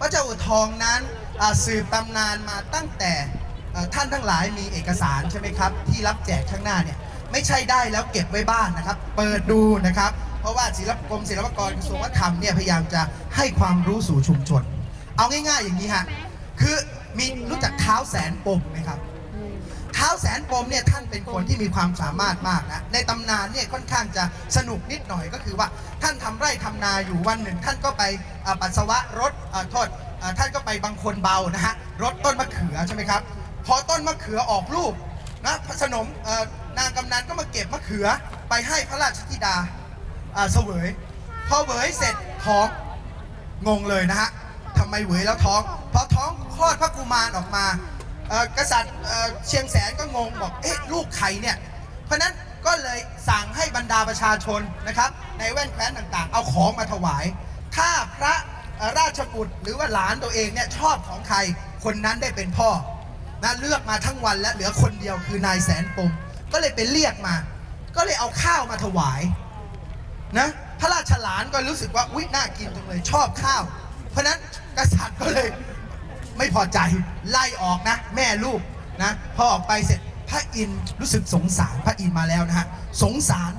พระเจ้าอู่ทองนั้นสืบตำนานมาตั้งแต่ท่านทั้งหลายมีเอกสารใช่ไหมครับ ที่รับแจกข้างหน้าเนี่ยไม่ใช่ได้แล้วเก็บไว้บ้านนะครับ เปิดดูนะครับ เพราะว่าศิลปกรมศิลปากรกระทรวงวัฒนธรรมเนี่ยพยายามจะให้ความรู้สู่ชุมชน เอาง่ายๆอย่างนี้ฮะคือมีรู้จักเท้าแสนปมไหมครับ ท้าแสนปมเนี่ยท่านเป็นคนที่มีความสามารถมากนะในตำนานเนี่ยค่อนข้างจะสนุกนิดหน่อยก็คือว่าท่านทำไร่ทำนาอยู่วันหนึ่ง ท่านก็ไปปัสสาวะรถโทษอ่าท่านก็ไปบางคนเบานะฮะรถต้นมะเขือใช่ไหมครับพอต้นมะเขือออกลูกนะพระสนมนางกำนันก็มาเก็บมะเขือไปให้พระราชธิดาเสวยพอเหวยเสร็จท้องงงเลยนะฮะทำไมเหวยแล้วท้องพอท้องคลอดพระกุมารออกมา กษัตริย์เชียงแสนก็งงบอกเอ๊ะลูกใครเนี่ยเพราะนั้นก็เลยสั่งให้บรรดาประชาชนนะครับ ในแว่นแคว้นต่างๆ เอาของมาถวาย ถ้าพระราชบุตรหรือว่าหลานตัวเองเนี่ยชอบของใครคนนั้นได้เป็นพ่อนะเลือกมาทั้งวันและเหลือคนเดียวคือนายแสนปมก็เลยไปเรียกมา ก็เลยเอาข้าวมาถวายนะพระราชหลานก็รู้สึกว่าอุ๊ยน่ากินจังเลยชอบข้าว เพราะนั้นกษัตริย์ก็เลย ไม่พอใจไล่ออกนะ แม่ลูกนะพอออกไปเสร็จพระอินทร์รู้สึกสงสารพระอินทร์มาแล้วนะฮะสงสาร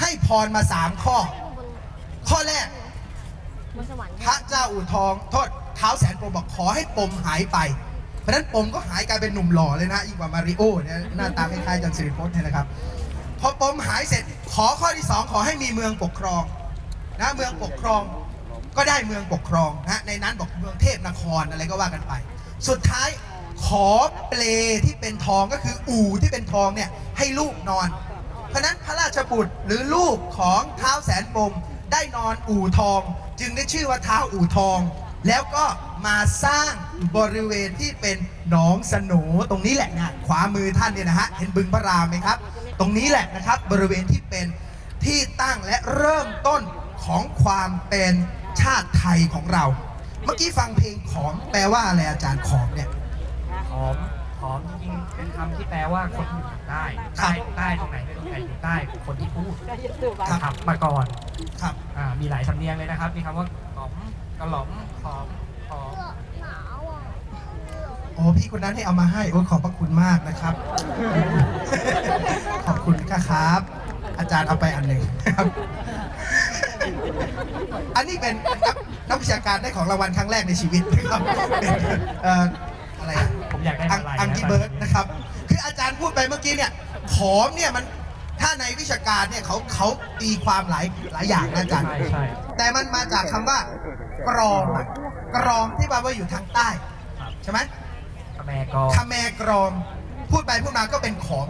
ให้พรมาสามข้อ ข้อแรก พระเจ้าอู่ทองโทษเท้าแสนปมบอกขอให้ปมหายไป เพราะฉะนั้นปมก็หายกลายเป็นหนุ่มหล่อเลยนะยิ่งกว่ามาริโอเนี่ยหน้าตาคล้ายๆจันทร์สิริพจน์เนี่ยนะครับพอปมหายเสร็จขอข้อที่สองขอให้มีเมืองปกครองนะเมืองปกครอง ก็ได้เมืองปกครองนะในนั้นบอกเมืองเทพนครอะไรก็ว่ากันไป สุดท้ายขอเปลที่เป็นทองก็คืออู่ที่เป็นทองเนี่ยให้ลูกนอน เพราะนั้นพระราชบุตรหรือลูกของเท้าแสนปมได้นอนอู่ทอง จึงได้ชื่อว่าเท้าอู่ทอง แล้วก็มาสร้างบริเวณที่เป็นหนองสโหนตรงนี้แหละนะขวามือท่านเนี่ยนะฮะเห็นบึงพระรามไหมครับ ตรงนี้แหละนะครับบริเวณที่เป็นที่ตั้งและเริ่มต้นของความเป็น ชาติไทยของเรา เมื่อกี้ฟังเพลงของแปลว่าอะไรอาจารย์ของเนี่ย หอมหอมจริงๆเป็นคำที่แปลว่าคนที่อยู่ทางใต้ครับใต้ใต้ตรงไหนไม่รู้ใครอยู่ใต้คือคนที่พูดครับครับมาก่อนครับ อ่ามีหลายสำเนียงเลยนะครับ มีคำว่าหอมกระหล่อมหอมหอมหนาวอะโอ้พี่คนนั้นให้เอามาให้โอ้ขอบพระคุณมากนะครับ ขอบคุณครับ อาจารย์เอาไปอันหนึ่งครับ อันนี้เป็นนักนักวิชาการได้ของรางวัลครั้งแรกในชีวิตนะครับเป็นเอ่ออะไรอะผมอยากได้อังอะไรอังกี้เบิร์ดนะครับ คืออาจารย์พูดไปเมื่อกี้เนี่ย ขอมเนี่ยมันถ้าในวิชาการเนี่ยเขาเขาตีความหลายหลายอย่างนะอาจารย์ ใช่ใช่แต่มันมาจากคำว่ากรองอะกรองที่แปลว่าอยู่ทางใต้ครับใช่ไหมขแมกอ คาแมกรอมพูดไปพูดมาก็เป็นของ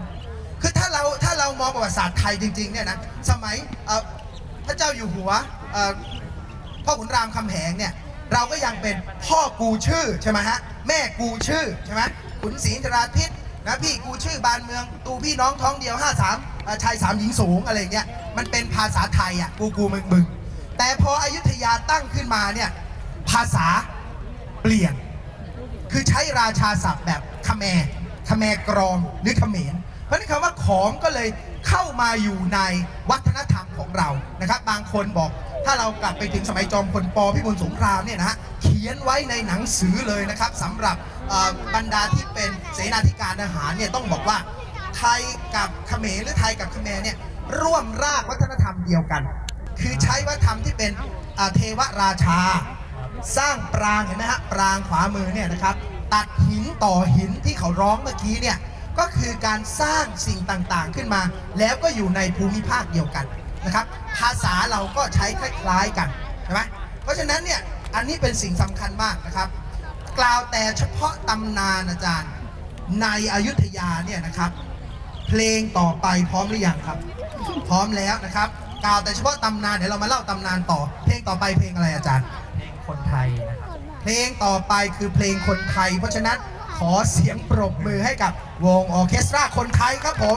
คือถ้าเราถ้าเรามองประวัติศาสตร์ไทยจริงๆเนี่ยนะสมัยเอ่อ พระเจ้าอยู่หัวพ่อขุนรามคำแหงเนี่ยเราก็ยังเป็นพ่อกูชื่อใช่ไหมฮะแม่กูชื่อใช่ไหมขุนศรีธราทิตนะพี่กูชื่อบานเมืองตูพี่น้องท้องเดียว 53เอ่อชายสามหญิงสูงอะไรเงี้ยมันเป็นภาษาไทยอะกูกูมึงมึงแต่พออยุธยาตั้งขึ้นมาเนี่ยภาษาเปลี่ยน คือใช้ราชาศัพท์แบบคแมร์คแมกรองหรือเขมรเพราะนั้นคำว่าของก็เลยเข้ามาอยู่ในวัฒนธรรม ของเรานะครับ บางคนบอกถ้าเรากลับไปถึงสมัยจอมพลปพิบูลสงครามเนี่ยนะฮะเขียนไว้ในหนังสือเลยนะครับสำหรับบรรดาที่เป็นเสนาธิการทหารเนี่ยต้องบอกว่าไทยกับเขมรหรือไทยกับเขมรเนี่ยร่วมรากวัฒนธรรมเดียวกัน คือใช้วัฒนธรรมที่เป็นเทวราชา สร้างปรางเห็นไหมฮะปรางขวามือเนี่ยนะครับตัดหินต่อหินที่เขาร้องเมื่อกี้เนี่ยก็คือการสร้างสิ่งต่างๆขึ้นมา แล้วก็อยู่ในภูมิภาคเดียวกัน นะครับ ภาษาเราก็ใช้คล้ายๆกันใช่ไหมเพราะฉะนั้นเนี่ยอันนี้เป็นสิ่งสำคัญมากนะครับ กล่าวแต่เฉพาะตำนานอาจารย์ในอยุธยาเนี่ยนะครับ เพลงต่อไปพร้อมหรือยังครับ พร้อมแล้วนะครับ กล่าวแต่เฉพาะตำนานเดี๋ยวเรามาเล่าตำนานต่อ เพลงต่อไปเพลงอะไรอาจารย์ เพลงคนไทยนะครับเพลงต่อไปคือเพลงคนไทย เพราะฉะนั้นขอเสียงปรบมือให้กับวงออร์เคสตราคนไทยครับผม